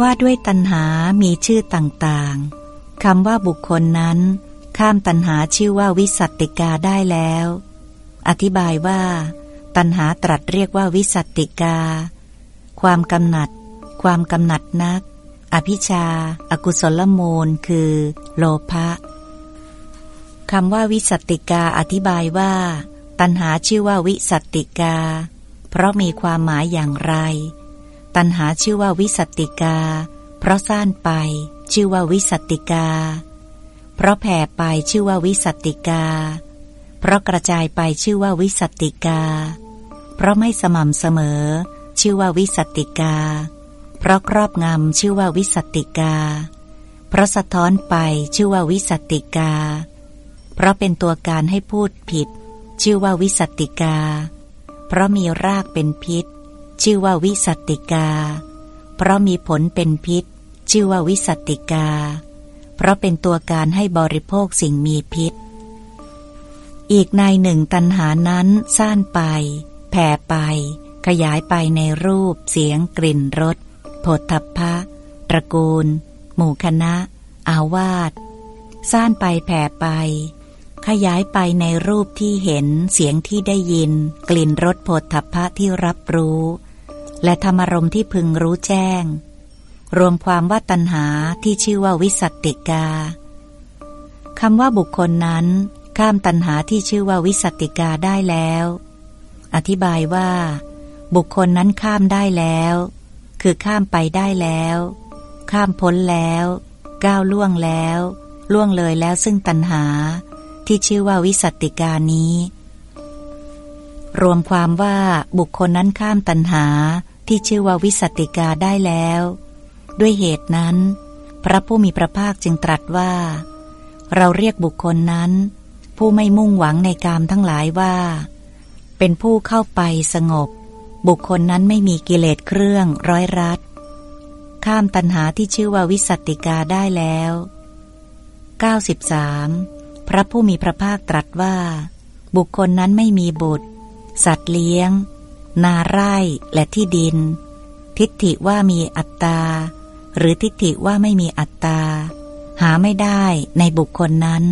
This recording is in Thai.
ว่าด้วยตัณหามีชื่อต่างๆ คำว่าบุคคลนั้น ข้ามตัณหาชื่อว่าวิสัตติกาได้แล้ว อธิบายว่า ตัณหาตรัสเรียกว่าวิสัตติกา ความกำหนัด ความกำหนัดนัก อภิชาอากุศลมูล คือ โลภะคำว่าวิสัตติกาอธิบายว่า ตัณหาชื่อว่าวิสัตติกา เพราะมีความหมายอย่างไร ตัณหาชื่อว่าวิสติกา เพราะซ่านไป ชื่อว่าวิสติกา เพราะแผ่ไปชื่อว่าวิสติกา เพราะกระจายไปชื่อว่าวิสติกา เพราะไม่สม่ำเสมอ ชื่อว่าวิสติกา เพราะครอบงำชื่อว่าวิสติกา เพราะสะท้อนไปชื่อว่าวิสติกา เพราะเป็นตัวการให้พูดผิด ชื่อว่าวิสตติกา เพราะมีรากเป็นพิษ ชื่อว่าวิสัตติกา เพราะมีผลเป็นพิษ ชื่อว่าวิสัตติกา เพราะเป็นตัวการให้บริโภคสิ่งมีพิษ อีกในหนึ่งตัณหานั้นซ่านไป แผ่ไป ขยายไปในรูป เสียงกลิ่นรสผฏฐัพพะตระกูล หมู่คณะ อาวาสซ่านไปแผ่ไป ขยายไปในรูปที่เห็นเสียงที่ได้ยิน กลิ่นรสผฏฐัพพะที่รับรู้ และธรรมรมที่พึงรู้แจ้ง รวมความว่าตัณหาที่ชื่อว่าวิสัตติกาคำว่าบุคคลนั้น ข้ามตัณหาที่ชื่อว่าวิสัตติกาได้แล้ว อธิบายว่า บุคคลนั้นข้ามได้แล้ว คือข้ามไปได้แล้ว ข้ามพ้นแล้ว ก้าวล่วงแล้ว ล่วงเลยแล้วซึ่งตัณหา ที่ชื่อว่าวิสัตติกานี้ รวมความว่าบุคคลนั้นข้ามตัณหา ที่ชื่อว่าวิสติกาได้แล้ว ด้วยเหตุนั้น พระผู้มีพระภาคจึงตรัสว่า เราเรียกบุคคลนั้น ผู้ไม่มุ่งหวังในกามทั้งหลายว่า เป็นผู้เข้าไปสงบ บุคคลนั้นไม่มีกิเลสเครื่องร้อยรัดข้ามตัณหาที่ชื่อว่าวิสตติกาได้แล้ว 93. พระผู้มีพระภาคตรัสว่า บุคคลนั้นไม่มีบุตร สัตว์เลี้ยง นาไร่และที่ดิน ทิฏฐิว่ามีอัตตา หรือทิฏฐิว่าไม่มีอัตตา หาไม่ได้ในบุคคลนั้น